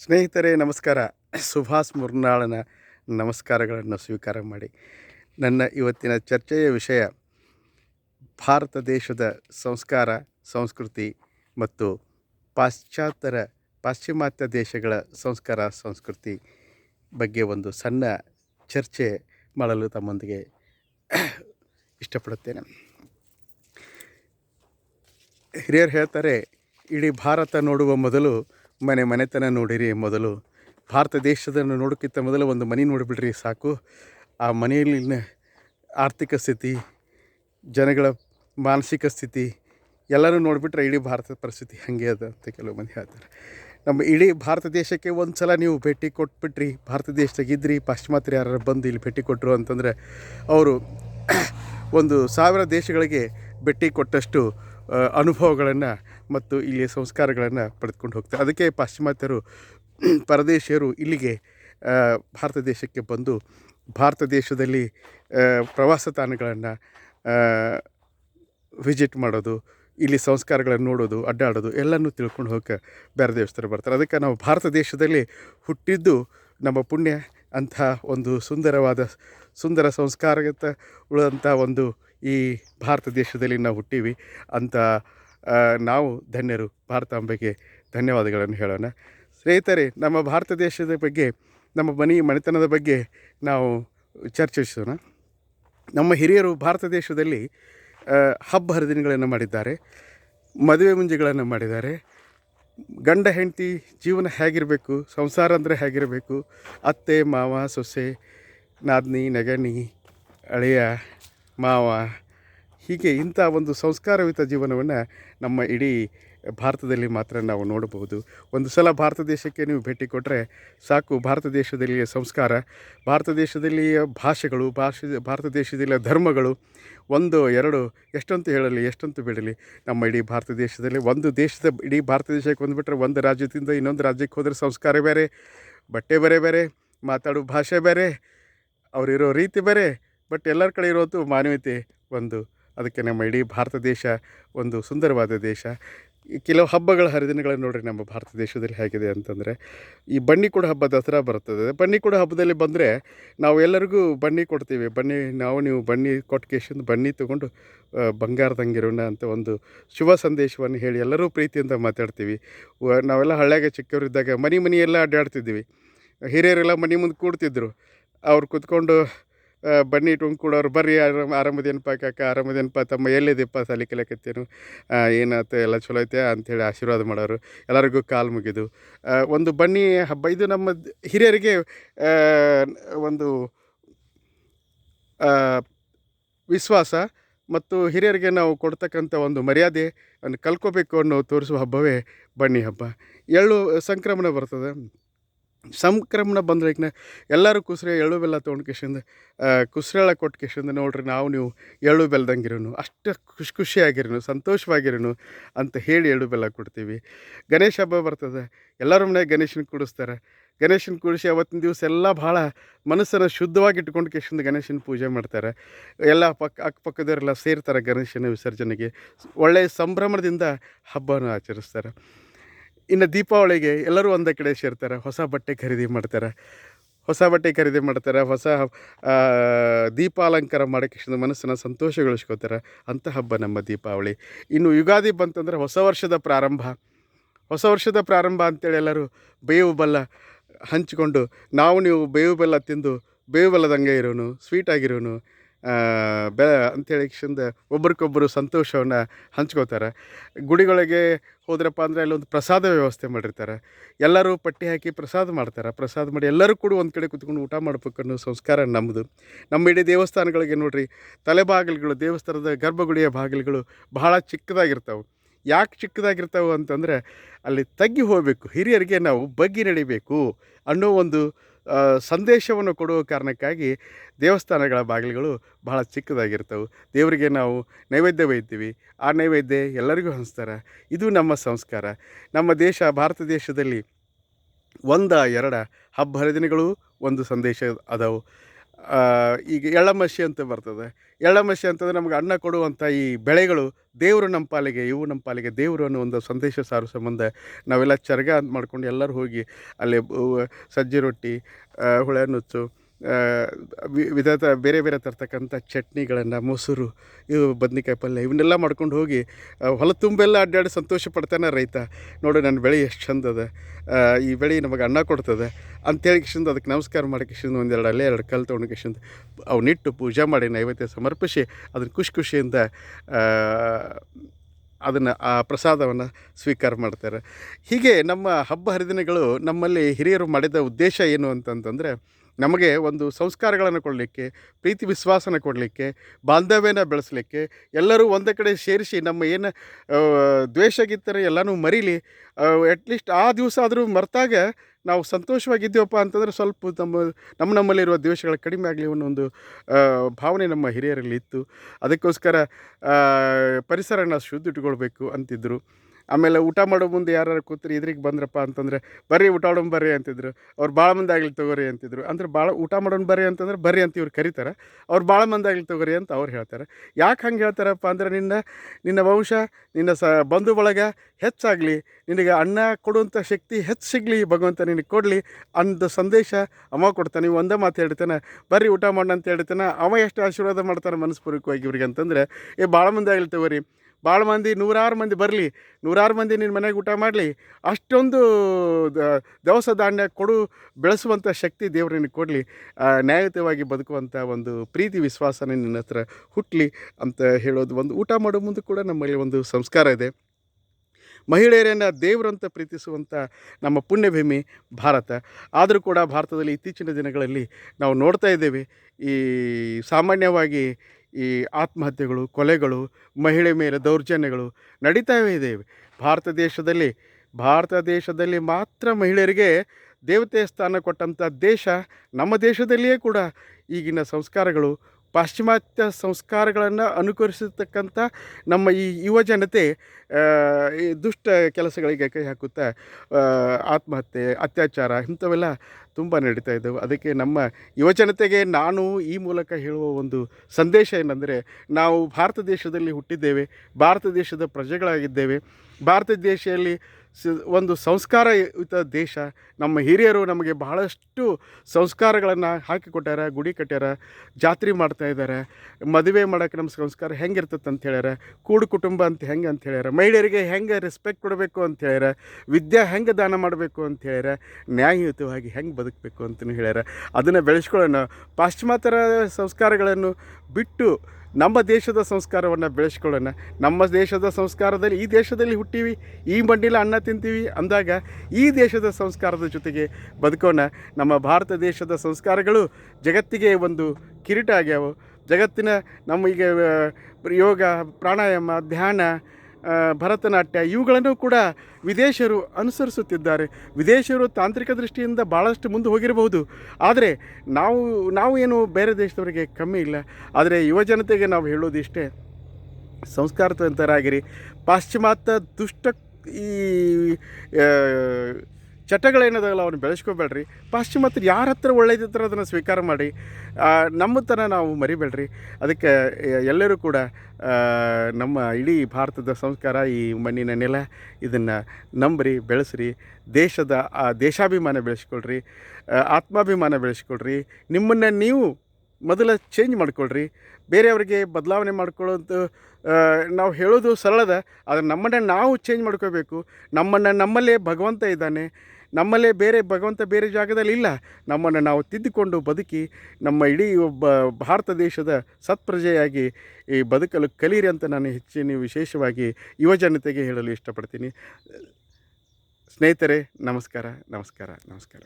ಸ್ನೇಹಿತರೆ, ನಮಸ್ಕಾರ. ಸುಭಾಷ್ ಮುರ್ನಾಳನ ನಮಸ್ಕಾರಗಳನ್ನು ಸ್ವೀಕಾರ ಮಾಡಿ. ನನ್ನ ಇವತ್ತಿನ ಚರ್ಚೆಯ ವಿಷಯ ಭಾರತ ದೇಶದ ಸಂಸ್ಕಾರ, ಸಂಸ್ಕೃತಿ ಮತ್ತು ಪಾಶ್ಚಾತ್ಯರ, ಪಾಶ್ಚಿಮಾತ್ಯ ದೇಶಗಳ ಸಂಸ್ಕಾರ, ಸಂಸ್ಕೃತಿ ಬಗ್ಗೆ ಒಂದು ಸಣ್ಣ ಚರ್ಚೆ ಮಾಡಲು ತಮ್ಮೊಂದಿಗೆ ಇಷ್ಟಪಡುತ್ತೇನೆ. ಹಿರಿಯರು ಹೇಳ್ತಾರೆ, ಇಡೀ ಭಾರತ ನೋಡುವ ಮೊದಲು ಮನೆ ಮನೆತನ ನೋಡಿರಿ ಮೊದಲು. ಭಾರತ ದೇಶದನ್ನು ನೋಡೋಕ್ಕಿಂತ ಮೊದಲು ಒಂದು ಮನೆ ನೋಡಿಬಿಡ್ರಿ ಸಾಕು. ಆ ಮನೆಯಲ್ಲಿನ ಆರ್ಥಿಕ ಸ್ಥಿತಿ, ಜನಗಳ ಮಾನಸಿಕ ಸ್ಥಿತಿ ಎಲ್ಲರೂ ನೋಡಿಬಿಟ್ರೆ ಇಡೀ ಭಾರತದ ಪರಿಸ್ಥಿತಿ ಹಾಗೆ ಅದ ಅಂತ ಕೆಲವು ಮಂದಿ ಹೇಳ್ತಾರೆ. ನಮ್ಮ ಇಡೀ ಭಾರತ ದೇಶಕ್ಕೆ ಒಂದು ಸಲ ನೀವು ಭೇಟಿ ಕೊಟ್ಬಿಟ್ರಿ. ಭಾರತ ದೇಶದಾಗ ಇದ್ರಿ ಪಾಶ್ಚಿಮಾತ್ಯರು ಯಾರು ಬಂದು ಇಲ್ಲಿ ಭೇಟಿ ಕೊಟ್ಟರು ಅಂತಂದರೆ, ಅವರು ಒಂದು ಸಾವಿರ ದೇಶಗಳಿಗೆ ಭೇಟಿ ಕೊಟ್ಟಷ್ಟು ಅನುಭವಗಳನ್ನು ಮತ್ತು ಇಲ್ಲಿಯ ಸಂಸ್ಕಾರಗಳನ್ನು ಪಡೆದುಕೊಂಡು ಹೋಗ್ತಾರೆ. ಅದಕ್ಕೆ ಪಾಶ್ಚಿಮಾತ್ಯರು, ಪರದೇಶಿಯರು ಇಲ್ಲಿಗೆ ಭಾರತ ದೇಶಕ್ಕೆ ಬಂದು ಭಾರತ ದೇಶದಲ್ಲಿ ಪ್ರವಾಸ ತಾಣಗಳನ್ನು ವಿಸಿಟ್ ಮಾಡೋದು, ಇಲ್ಲಿ ಸಂಸ್ಕಾರಗಳನ್ನು ನೋಡೋದು, ಅಡ್ಡಾಡೋದು ಎಲ್ಲನೂ ತಿಳ್ಕೊಂಡು ಹೋಗಕ್ಕೆ ಬೇರೆ ದೇವಸ್ಥಾನ ಬರ್ತಾರೆ. ಅದಕ್ಕೆ ನಾವು ಭಾರತ ದೇಶದಲ್ಲಿ ಹುಟ್ಟಿದ್ದು ನಮ್ಮ ಪುಣ್ಯ ಅಂಥ ಒಂದು ಸುಂದರವಾದ, ಸುಂದರ ಸಂಸ್ಕಾರಗತ ಉಳಿದಂಥ ಒಂದು ಈ ಭಾರತ ದೇಶದಲ್ಲಿ ನಾವು ಹುಟ್ಟೀವಿ ಅಂತ ನಾವು ಧನ್ಯರು. ಭಾರತ ಅಂಬೆಗೆ ಧನ್ಯವಾದಗಳನ್ನು ಹೇಳೋಣ. ಸ್ನೇಹಿತರೆ, ನಮ್ಮ ಭಾರತ ದೇಶದ ಬಗ್ಗೆ, ನಮ್ಮ ಮನೆ ಮನೆತನದ ಬಗ್ಗೆ ನಾವು ಚರ್ಚಿಸೋಣ. ನಮ್ಮ ಹಿರಿಯರು ಭಾರತ ದೇಶದಲ್ಲಿ ಹಬ್ಬ ಹರಿದಿನಗಳನ್ನು ಮಾಡಿದ್ದಾರೆ, ಮದುವೆ ಮುಂಜಿಗಳನ್ನು ಮಾಡಿದ್ದಾರೆ. ಗಂಡ ಹೆಂಡತಿ ಜೀವನ ಹೇಗಿರಬೇಕು, ಸಂಸಾರ ಅಂದರೆ ಹೇಗಿರಬೇಕು, ಅತ್ತೆ, ಮಾವ, ಸೊಸೆ, ನಾದ್ನಿ, ನಗಣಿ, ಅಳಿಯ ಮಾವ, ಹೀಗೆ ಇಂಥ ಒಂದು ಸಂಸ್ಕಾರಯುತ ಜೀವನವನ್ನು ನಮ್ಮ ಇಡೀ ಭಾರತದಲ್ಲಿ ಮಾತ್ರ ನಾವು ನೋಡಬಹುದು. ಒಂದು ಸಲ ಭಾರತ ದೇಶಕ್ಕೆ ನೀವು ಭೇಟಿ ಕೊಟ್ಟರೆ ಸಾಕು. ಭಾರತ ದೇಶದಲ್ಲಿಯ ಸಂಸ್ಕಾರ, ಭಾರತ ದೇಶದಲ್ಲಿಯ ಭಾಷೆಗಳು, ಭಾಷೆ, ಭಾರತ ದೇಶದಲ್ಲಿಯ ಧರ್ಮಗಳು, ಒಂದು, ಎರಡು, ಎಷ್ಟಂತೂ ಹೇಳಲಿ, ಎಷ್ಟಂತೂ ಬಿಡಲಿ. ನಮ್ಮ ಇಡೀ ಭಾರತ ದೇಶದಲ್ಲಿ ಒಂದು ದೇಶದ, ಇಡೀ ಭಾರತ ದೇಶಕ್ಕೆ ಬಂದುಬಿಟ್ರೆ ಒಂದು ರಾಜ್ಯದಿಂದ ಇನ್ನೊಂದು ರಾಜ್ಯಕ್ಕೆ ಹೋದರೆ ಸಂಸ್ಕಾರ ಬೇರೆ, ಬಟ್ಟೆ ಬೇರೆ ಬೇರೆ, ಮಾತಾಡೋ ಭಾಷೆ ಬೇರೆ, ಅವರಿರೋ ರೀತಿ ಬೇರೆ ಬಟ್ ಎಲ್ಲರ ಕಡೆ ಇರೋದು ಮಾನವೀಯತೆ ಒಂದು. ಅದಕ್ಕೆ ನಮ್ಮ ಇಡೀ ಭಾರತ ದೇಶ ಒಂದು ಸುಂದರವಾದ ದೇಶ. ಕೆಲವು ಹಬ್ಬಗಳ ಹರಿದಿನಗಳನ್ನು ನೋಡಿರಿ ನಮ್ಮ ಭಾರತ ದೇಶದಲ್ಲಿ ಹೇಗಿದೆ ಅಂತಂದರೆ, ಈ ಬನ್ನಿ ಕೂಡ ಹಬ್ಬ ದಸರಾ ಬರ್ತದೆ. ಬನ್ನಿಕೂಡ ಹಬ್ಬದಲ್ಲಿ ಬಂದರೆ ನಾವು ಎಲ್ಲರಿಗೂ ಬನ್ನಿ ಕೊಡ್ತೀವಿ. ಬನ್ನಿ, ನಾವು ನೀವು ಬನ್ನಿ ಕೊಟ್ಟು ಕೇಶಿಂದ ಬನ್ನಿ ತೊಗೊಂಡು ಬಂಗಾರದಂಗಿರೋಣ ಅಂತ ಒಂದು ಶುಭ ಸಂದೇಶವನ್ನು ಹೇಳಿ ಎಲ್ಲರೂ ಪ್ರೀತಿಯಿಂದ ಮಾತಾಡ್ತೀವಿ. ನಾವೆಲ್ಲ ಹಳ್ಳ್ಯಾಗ ಚಿಕ್ಕವರಿದ್ದಾಗ ಮನೆ ಮನೆ ಎಲ್ಲ ಅಡ್ಡಾಡ್ತಿದ್ವಿ ಹಿರಿಯರೆಲ್ಲ ಮನೆ ಮುಂದೆ ಕೂಡ್ತಿದ್ರು. ಅವ್ರು ಕೂತ್ಕೊಂಡು ಬನ್ನಿ ಕೊಡೋರು ಬರ್ರಿ, ಆರಾಮ ಆರಾಮದೇನಪ್ಪ ಕಾಕ ಆರಾಮದೇನಪ್ಪ ತಮ್ಮ ಎಲ್ಲಿದೆಪ್ಪ ಸಾಲಿ ಕಲಿಯಕತ್ತೇನು ಏನಾಯ್ತು, ಎಲ್ಲ ಚಲೋ ಐತೆ ಅಂಥೇಳಿ ಆಶೀರ್ವಾದ ಮಾಡೋರು. ಎಲ್ಲರಿಗೂ ಕಾಲು ಮುಗಿದು. ಒಂದು ಬನ್ನಿ ಹಬ್ಬ, ಇದು ನಮ್ಮ ಹಿರಿಯರಿಗೆ ಒಂದು ವಿಶ್ವಾಸ ಮತ್ತು ಹಿರಿಯರಿಗೆ ನಾವು ಕೊಡ್ತಕ್ಕಂಥ ಒಂದು ಮರ್ಯಾದೆ ಅನ್ನು ಕಲ್ಕೋಬೇಕು ಅನ್ನೋ ತೋರಿಸುವ ಹಬ್ಬವೇ ಬನ್ನಿ ಹಬ್ಬ. ಎಳ್ಳು ಸಂಕ್ರಮಣ ಬರ್ತದೆ. ಸಂಕ್ರಮಣ ಬಂದ್ರೆ ಎಲ್ಲರೂ ಕುಸ್ರೆ ಎಳ್ಳು ಬೆಲ್ಲ ತೊಗೊಂಡು ಕೇಶಿಂದ ಕುಸ್ರೆಳ ಕೊಟ್ಟು ಕೇಶಿಂದ, ನೋಡ್ರಿ ನಾವು ನೀವು ಎಳ್ಳು ಬೆಲ್ದಂಗಿರೋನು, ಅಷ್ಟು ಖುಷಿ ಖುಷಿಯಾಗಿರೋನು, ಸಂತೋಷವಾಗಿರೋನು ಅಂತ ಹೇಳಿ ಎಳ್ಳು ಬೆಲ್ಲ ಕೊಡ್ತೀವಿ. ಗಣೇಶ ಹಬ್ಬ ಬರ್ತದೆ, ಎಲ್ಲರ ಮನೆಯಾಗ ಗಣೇಶನ ಕೂಡಿಸ್ತಾರೆ. ಗಣೇಶನ ಕೂಡಿಸಿ ಅವತ್ತಿನ ದಿವಸ ಎಲ್ಲ ಭಾಳ ಮನಸ್ಸನ್ನು ಶುದ್ಧವಾಗಿ ಇಟ್ಕೊಂಡು ಕೇಶಿಂದ ಗಣೇಶನ ಪೂಜೆ ಮಾಡ್ತಾರೆ. ಎಲ್ಲ ಪಕ್ಕ ಅಕ್ಕಪಕ್ಕದವರೆಲ್ಲ ಸೇರ್ತಾರೆ ಗಣೇಶನ ವಿಸರ್ಜನೆಗೆ ಒಳ್ಳೆಯ ಸಂಭ್ರಮದಿಂದ ಹಬ್ಬನ ಆಚರಿಸ್ತಾರೆ. ಇನ್ನು ದೀಪಾವಳಿಗೆ ಎಲ್ಲರೂ ಒಂದೇ ಕಡೆ ಸೇರ್ತಾರೆ. ಹೊಸ ಬಟ್ಟೆ ಖರೀದಿ ಮಾಡ್ತಾರೆ. ಹೊಸ ಬಟ್ಟೆ ಖರೀದಿ ಮಾಡ್ತಾರೆ. ಹೊಸ ದೀಪಾಲಂಕಾರ ಮಾಡೋಕ್ಕೆ ಮನಸ್ಸನ್ನು ಸಂತೋಷಗೊಳಿಸ್ಕೋತಾರೆ ಅಂಥ ಹಬ್ಬ ನಮ್ಮ ದೀಪಾವಳಿ. ಇನ್ನು ಯುಗಾದಿ ಬಂತಂದರೆ ಹೊಸ ವರ್ಷದ ಪ್ರಾರಂಭ. ಹೊಸ ವರ್ಷದ ಪ್ರಾರಂಭ ಅಂತೇಳಿ ಎಲ್ಲರೂ ಬೇವು ಬೆಲ್ಲ ಹಂಚಿಕೊಂಡು ನಾವು ನೀವು ಬೇವು ಬೆಲ್ಲ ತಿಂದು ಬೇವು ಬೆಲ್ಲದಂಗೆ ಇರೋನು, ಸ್ವೀಟ್ ಆಗಿರೋನು ಬೆ ಅಂತೇಳಿ ಕ್ಷಿಂದ ಒಬ್ರಿಗೊಬ್ಬರು ಸಂತೋಷವನ್ನು ಹಂಚ್ಕೋತಾರೆ. ಗುಡಿಗಳಿಗೆ ಹೋದ್ರಪ್ಪ ಅಂದರೆ ಅಲ್ಲೊಂದು ಪ್ರಸಾದ ವ್ಯವಸ್ಥೆ ಮಾಡಿರ್ತಾರೆ. ಎಲ್ಲರೂ ಪಟ್ಟಿ ಹಾಕಿ ಪ್ರಸಾದ ಮಾಡ್ತಾರೆ. ಪ್ರಸಾದ ಮಾಡಿ ಎಲ್ಲರೂ ಕೂಡ ಒಂದು ಕಡೆ ಕುತ್ಕೊಂಡು ಊಟ ಮಾಡ್ಬೇಕು ಅನ್ನೋ ಸಂಸ್ಕಾರ ನಮ್ಮದು ನಮ್ಮ ಇಡೀ ದೇವಸ್ಥಾನಗಳಿಗೆ ನೋಡ್ರಿ ತಲೆಬಾಗಿಲುಗಳು ದೇವಸ್ಥಾನದ ಗರ್ಭಗುಡಿಯ ಬಾಗಿಲುಗಳು ಬಹಳ ಚಿಕ್ಕದಾಗಿರ್ತಾವೆ. ಯಾಕೆ ಚಿಕ್ಕದಾಗಿರ್ತಾವೆ ಅಂತಂದರೆ ಅಲ್ಲಿ ತಗ್ಗಿ ಹೋಗಬೇಕು. ಹಿರಿಯರಿಗೆ ನಾವು ಬಗ್ಗಿ ನಡಿಬೇಕು ಅನ್ನೋ ಒಂದು ಸಂದೇಶವನ್ನು ಕೊಡುವ ಕಾರಣಕ್ಕಾಗಿ ದೇವಸ್ಥಾನಗಳ ಬಾಗಿಲುಗಳು ಬಹಳ ಚಿಕ್ಕದಾಗಿರ್ತವೆ. ದೇವರಿಗೆ ನಾವು ನೈವೇದ್ಯ ಒಯ್ತೀವಿ ಆ ನೈವೇದ್ಯ ಎಲ್ಲರಿಗೂ ಹಂಚ್ತಾರೆ. ಇದು ನಮ್ಮ ಸಂಸ್ಕಾರ. ನಮ್ಮ ದೇಶ, ಭಾರತ ದೇಶದಲ್ಲಿ ಒಂದ, ಎರಡ, ಹಬ್ಬ ಹರಿದಿನಗಳು ಒಂದು ಸಂದೇಶ ಅದಾವು. ಈಗ ಎಳ್ಳಮಶಿ ಅಂತ ಬರ್ತದೆ. ಎಳ್ಳಮಸಿ ಅಂತಂದರೆ ನಮಗೆ ಅನ್ನ ಕೊಡುವಂಥ ಈ ಬೆಳೆಗಳು ದೇವರು ನಮ್ಮ ಪಾಲಿಗೆ, ಇವು ನಮ್ಮ ಪಾಲಿಗೆ ದೇವರು ಅನ್ನೋ ಒಂದು ಸಂದೇಶ ಸಾರು ಸಂಬಂಧ ನಾವೆಲ್ಲ ಚರ್ಗ ಅಂತ ಮಾಡ್ಕೊಂಡು ಎಲ್ಲರೂ ಹೋಗಿ ಅಲ್ಲಿ ಸಜ್ಜೆ ರೊಟ್ಟಿ ಹುಳೆ ನುಚ್ಚು ವಿಧದ ಬೇರೆ ಬೇರೆ ತರ್ತಕ್ಕಂಥ ಚಟ್ನಿಗಳನ್ನು, ಮೊಸರು, ಇವು ಬದ್ನಿಕಾಯಿ ಪಲ್ಯ, ಇವನ್ನೆಲ್ಲ ಮಾಡ್ಕೊಂಡು ಹೋಗಿ ಹೊಲ ತುಂಬೆಲ್ಲ ಅಡ್ಡಾಡಿ ಸಂತೋಷ ಪಡ್ತಾನೆ ರೈತ. ನೋಡು ನನ್ನ ಬೆಳೆ ಎಷ್ಟು ಚಂದ ಅದ. ಈ ಬೆಳೆ ನಮಗೆ ಅನ್ನ ಕೊಡ್ತದೆ. ಅಂತೇಳಿ ಕಿಶಿಂದ ಅದಕ್ಕೆ ನಮಸ್ಕಾರ ಮಾಡಿ ಕಿಶಿಂದ ಒಂದೆರಡು ಅಲ್ಲೇ, ಎರಡು ಕಲ್ ತೊಗೊಂಡು ಕಿಶಿಂದ ಅವನ್ನಿಟ್ಟು ಪೂಜೆ ಮಾಡಿ ನೈವೇದ್ಯ ಸಮರ್ಪಿಸಿ ಅದನ್ನು ಖುಷಿ ಖುಷಿಯಿಂದ ಅದನ್ನು, ಆ ಪ್ರಸಾದವನ್ನು ಸ್ವೀಕಾರ ಮಾಡ್ತಾರೆ. ಹೀಗೆ ನಮ್ಮ ಹಬ್ಬ ಹರಿದಿನಗಳು ನಮ್ಮಲ್ಲಿ ಹಿರಿಯರು ಮಾಡಿದ ಉದ್ದೇಶ ಏನು ಅಂತಂತಂದರೆ ನಮಗೆ ಒಂದು ಸಂಸ್ಕಾರಗಳನ್ನು ಕೊಡಲಿಕ್ಕೆ, ಪ್ರೀತಿ ವಿಶ್ವಾಸನ ಕೊಡಲಿಕ್ಕೆ, ಬಾಂಧವ್ಯನ ಬೆಳೆಸಲಿಕ್ಕೆ, ಎಲ್ಲರೂ ಒಂದೇ ಕಡೆ ಸೇರಿಸಿ ನಮ್ಮ ಏನು ದ್ವೇಷಗಿತ್ತರೆ ದ್ವೇಷ ಗಿತ್ತರೆ ಎಲ್ಲನೂ ಮರೀಲಿ ಅಟ್ಲೀಸ್ಟ್ ಆ ದಿವಸ ಆದರೂ ಮರೆತಾಗ ನಾವು ಸಂತೋಷವಾಗಿದ್ದೀವಪ್ಪ ಅಂತಂದರೆ ಸ್ವಲ್ಪ ನಮ್ಮ ನಮ್ಮ ನಮ್ಮಲ್ಲಿರುವ ದ್ವೇಷಗಳು ಕಡಿಮೆ ಆಗಲಿ ಅನ್ನೋ ಒಂದು ಭಾವನೆ ನಮ್ಮ ಹಿರಿಯರಲ್ಲಿ ಇತ್ತು. ಅದಕ್ಕೋಸ್ಕರ ಪರಿಸರನ ಶುದ್ಧ ಇಟ್ಕೊಳ್ಬೇಕು ಅಂತಿದ್ರು. ಆಮೇಲೆ ಊಟ ಮಾಡೋ ಮುಂದೆ ಯಾರು ಕೂತ್ರಿ ಇದ್ರಿಗೆ ಬಂದ್ರಪ್ಪ ಅಂತಂದರೆ, ಬರ್ರಿ ಊಟ ಮಾಡೋಣ ಬರ್ರಿ ಅಂತಿದ್ರು. ಅವ್ರು ಭಾಳ ಮಂದಿ ಆಗ್ಲಿ ತಗೋರಿ ಅಂತಿದ್ರು. ಅಂದ್ರೆ ಭಾಳ ಊಟ ಮಾಡೋಣ ಬರ್ರಿ ಅಂತಂದ್ರೆ ಬರ್ರಿ ಅಂತ ಇವ್ರು ಕರೀತಾರೆ. ಅವ್ರು ಭಾಳ ಮಂದಿ ಆಗ್ಲಿ ತಗೋರಿ ಅಂತ ಅವ್ರು ಹೇಳ್ತಾರೆ. ಯಾಕೆ ಹಂಗೆ ಹೇಳ್ತಾರಪ್ಪ ಅಂದ್ರೆ ನಿನ್ನ ನಿನ್ನ ವಂಶ, ನಿನ್ನ ಸ ಬಂಧು ಬಳಗ ಹೆಚ್ಚಾಗಲಿ, ನಿನಗೆ ಅನ್ನ ಕೊಡುವಂಥ ಶಕ್ತಿ ಹೆಚ್ಚು ಸಿಗಲಿ, ಭಗವಂತ ನಿನಗೆ ಕೊಡಲಿ, ಅಂದ ಸಂದೇಶ ಅವ ಕೊಡ್ತಾನೆ. ನೀವು ಒಂದೇ ಮಾತು ಹೇಳ್ತಾನೆ, ಬರ್ರಿ ಊಟ ಮಾಡೋಣ ಅಂತ ಹೇಳ್ತಾನೆ. ಅವ ಎಷ್ಟು ಆಶೀರ್ವಾದ ಮಾಡ್ತಾನೆ ಮನಸ್ಪೂರ್ವಕವಾಗಿ ಇವ್ರಿಗೆ ಅಂತಂದರೆ, ಏ ಭಾಳ ಮಂದಿ ಆಗಲಿ ತಗೋರಿ ಭಾಳ ಮಂದಿ, ನೂರಾರು ಮಂದಿ ಬರಲಿ, ನೂರಾರು ಮಂದಿ ನಿನ್ನ ಮನೆಗೆ ಊಟ ಮಾಡಲಿ, ಅಷ್ಟೊಂದು ದವಸ ಧಾನ್ಯ ಕೊಡು ಬೆಳೆಸುವಂಥ ಶಕ್ತಿ ದೇವರು ನಿನಗೆ ಕೊಡಲಿ. ನ್ಯಾಯಯುತವಾಗಿ ಬದುಕುವಂಥ ಒಂದು ಪ್ರೀತಿ, ವಿಶ್ವಾಸನೇ ನಿನ್ನ ಹತ್ರ ಹುಟ್ಟಲಿ ಅಂತ ಹೇಳೋದು ಒಂದು ಊಟ ಮಾಡೋ ಮುಂದೆ ಕೂಡ ನಮ್ಮಲ್ಲಿ ಒಂದು ಸಂಸ್ಕಾರ ಇದೆ. ಮಹಿಳೆಯರನ್ನು ದೇವರಂತ ಪ್ರೀತಿಸುವಂಥ ನಮ್ಮ ಪುಣ್ಯಭೂಮಿ ಭಾರತ. ಆದರೂ ಕೂಡ ಭಾರತದಲ್ಲಿ ಇತ್ತೀಚಿನ ದಿನಗಳಲ್ಲಿ ನಾವು ನೋಡ್ತಾ ಇದ್ದೇವೆ, ಈ ಸಾಮಾನ್ಯವಾಗಿ ಈ ಆತ್ಮಹತ್ಯೆಗಳು, ಕೊಲೆಗಳು, ಮಹಿಳೆ ಮೇಲೆ ದೌರ್ಜನ್ಯಗಳು ನಡೀತಾವೇ ಇದ್ದೇವೆ. ಭಾರತ ದೇಶದಲ್ಲಿ ಭಾರತ ದೇಶದಲ್ಲಿ ಮಾತ್ರ ಮಹಿಳೆಯರಿಗೆ ದೇವತೆಯ ಸ್ಥಾನ ಕೊಟ್ಟಂಥ ದೇಶ ನಮ್ಮ ದೇಶದಲ್ಲಿಯೇ ಕೂಡ ಈಗಿನ ಸಂಸ್ಕಾರಗಳು ಪಾಶ್ಚಿಮಾತ್ಯ ಸಂಸ್ಕಾರಗಳನ್ನು ಅನುಕರಿಸತಕ್ಕಂಥ ನಮ್ಮ ಈ ಯುವ ಜನತೆ ಈ ದುಷ್ಟ ಕೆಲಸಗಳಿಗೆ ಕೈ ಹಾಕುತ್ತಾ ಆತ್ಮಹತ್ಯೆ, ಅತ್ಯಾಚಾರ ಇಂಥವೆಲ್ಲ ತುಂಬ ನಡೀತಾ ಇದ್ದವು. ಅದಕ್ಕೆ ನಮ್ಮ ಯುವಜನತೆಗೆ ನಾನು ಈ ಮೂಲಕ ಹೇಳುವ ಒಂದು ಸಂದೇಶ ಏನಂದರೆ, ನಾವು ಭಾರತ ದೇಶದಲ್ಲಿ ಹುಟ್ಟಿದ್ದೇವೆ, ಭಾರತ ದೇಶದ ಪ್ರಜೆಗಳಾಗಿದ್ದೇವೆ. ಭಾರತ ದೇಶದಲ್ಲಿ ಒಂದು ಸಂಸ್ಕಾರಯುತ ದೇಶ, ನಮ್ಮ ಹಿರಿಯರು ನಮಗೆ ಬಹಳಷ್ಟು ಸಂಸ್ಕಾರಗಳನ್ನು ಹಾಕಿಕೊಟ್ಟಾರ, ಗುಡಿ ಕಟ್ಟ್ಯಾರ, ಜಾತ್ರೆ ಮಾಡ್ತಾ ಇದ್ದಾರೆ. ಮದುವೆ ಮಾಡೋಕ್ಕೆ ನಮ್ಮ ಸಂಸ್ಕಾರ ಹೆಂಗೆ ಇರ್ತದೆ ಅಂತ ಹೇಳ್ಯಾರ, ಕೂಡು ಕುಟುಂಬ ಅಂತ ಹೆಂಗೆ ಅಂತ ಹೇಳ್ಯಾರ, ಮಹಿಳೆಯರಿಗೆ ಹೆಂಗೆ ರೆಸ್ಪೆಕ್ಟ್ ಕೊಡಬೇಕು ಅಂತ ಹೇಳ್ಯಾರ, ವಿದ್ಯೆ ಹೆಂಗೆ ದಾನ ಮಾಡಬೇಕು ಅಂತ ಹೇಳ್ಯಾರ, ನ್ಯಾಯಯುತವಾಗಿ ಹೆಂಗೆ ಬದುಕಬೇಕು ಅಂತಲೂ ಹೇಳ್ಯಾರ. ಅದನ್ನು ಬೆಳೆಸ್ಕೊಳ್ಳೋಣ. ಪಾಶ್ಚಿಮಾತ್ಯರ ಸಂಸ್ಕಾರಗಳನ್ನು ಬಿಟ್ಟು ನಮ್ಮ ದೇಶದ ಸಂಸ್ಕಾರವನ್ನು ಬೆಳೆಸ್ಕೊಳ್ಳೋಣ. ನಮ್ಮ ದೇಶದ ಸಂಸ್ಕಾರದಲ್ಲಿ ಈ ದೇಶದಲ್ಲಿ ಹುಟ್ಟೀವಿ, ಈ ಮಂಡಿಲ ಅನ್ನ ತಿಂತೀವಿ ಅಂದಾಗ ಈ ದೇಶದ ಸಂಸ್ಕಾರದ ಜೊತೆಗೆ ಬದುಕೋಣ. ನಮ್ಮ ಭಾರತ ದೇಶದ ಸಂಸ್ಕಾರಗಳು ಜಗತ್ತಿಗೆ ಒಂದು ಕಿರೀಟ ಆಗ್ಯಾವು. ಜಗತ್ತಿನ ನಮ್ಮ ಈಗ ಯೋಗ, ಪ್ರಾಣಾಯಾಮ, ಧ್ಯಾನ ಭರತನಾಟ್ಯ, ಇವುಗಳನ್ನು ಕೂಡ ವಿದೇಶರು ಅನುಸರಿಸುತ್ತಿದ್ದಾರೆ. ವಿದೇಶರು ತಾಂತ್ರಿಕ ದೃಷ್ಟಿಯಿಂದ ಭಾಳಷ್ಟು ಮುಂದೆ ಹೋಗಿರಬಹುದು. ಆದರೆ ನಾವು ನಾವು ಏನು ಬೇರೆ ದೇಶದವರಿಗೆ ಕಮ್ಮಿ ಇಲ್ಲ. ಆದರೆ ಯುವ ಜನತೆಗೆ ನಾವು ಹೇಳೋದಿಷ್ಟೇ ಸಂಸ್ಕಾರತಂತರಾಗಿರಿ. ಪಾಶ್ಚಿಮಾತ್ಯ ದುಷ್ಟ ಈ ಚಟಗಳೇನದಲ್ಲ ಅವ್ರನ್ನ ಬೆಳೆಸ್ಕೋಬೇಡ್ರಿ. ಪಾಶ್ಚಿಮಾತ್ಯರು ಯಾರ ಹತ್ರ ಒಳ್ಳೇದಿರ್ತಾರೋ ಅದನ್ನು ಸ್ವೀಕಾರ ಮಾಡಿ ನಮ್ಮತನ ನಾವು ಮರಿಬೇಡ್ರಿ. ಅದಕ್ಕೆ ಎಲ್ಲರೂ ಕೂಡ ನಮ್ಮ ಇಡೀ ಭಾರತದ ಸಂಸ್ಕಾರ ಈ ಮಣ್ಣಿನ ನೆಲ ಇದನ್ನು ನಂಬ್ರಿ, ಬೆಳೆಸ್ರಿ. ದೇಶದ, ಆ, ದೇಶಾಭಿಮಾನ ಬೆಳೆಸ್ಕೊಳ್ರಿ. ಆತ್ಮಾಭಿಮಾನ ಬೆಳೆಸ್ಕೊಳ್ರಿ. ನಿಮ್ಮನ್ನು ನೀವು ಮೊದಲ ಚೇಂಜ್ ಮಾಡ್ಕೊಳ್ರಿ. ಬೇರೆಯವ್ರಿಗೆ ಬದಲಾವಣೆ ಮಾಡ್ಕೊಳ್ಳೋದು ನಾವು ಹೇಳೋದು ಸರಳದ, ಆದರೆ ನಮ್ಮನ್ನು ನಾವು ಚೇಂಜ್ ಮಾಡ್ಕೋಬೇಕು ನಮ್ಮನ್ನು ನಮ್ಮಲ್ಲೇ ಭಗವಂತ ಇದ್ದಾನೆ. ನಮ್ಮಲ್ಲೇ ಬೇರೆ ಭಗವಂತ ಬೇರೆ ಜಾಗದಲ್ಲಿ ಇಲ್ಲ. ನಮ್ಮನ್ನು ನಾವು ತಿದ್ದಿಕೊಂಡು ಬದುಕಿ, ನಮ್ಮ ಇಡೀ ಒಬ್ಬ ಭಾರತ ದೇಶದ ಸತ್ಪ್ರಜೆಯಾಗಿ ಈ ಬದುಕಲು ಕಲೀರಿ ಅಂತ ನಾನು ಹೆಚ್ಚಿನ ವಿಶೇಷವಾಗಿ ಯುವ ಜನತೆಗೆ ಹೇಳಲು ಇಷ್ಟಪಡ್ತೀನಿ. ಸ್ನೇಹಿತರೆ, ನಮಸ್ಕಾರ ನಮಸ್ಕಾರ ನಮಸ್ಕಾರ.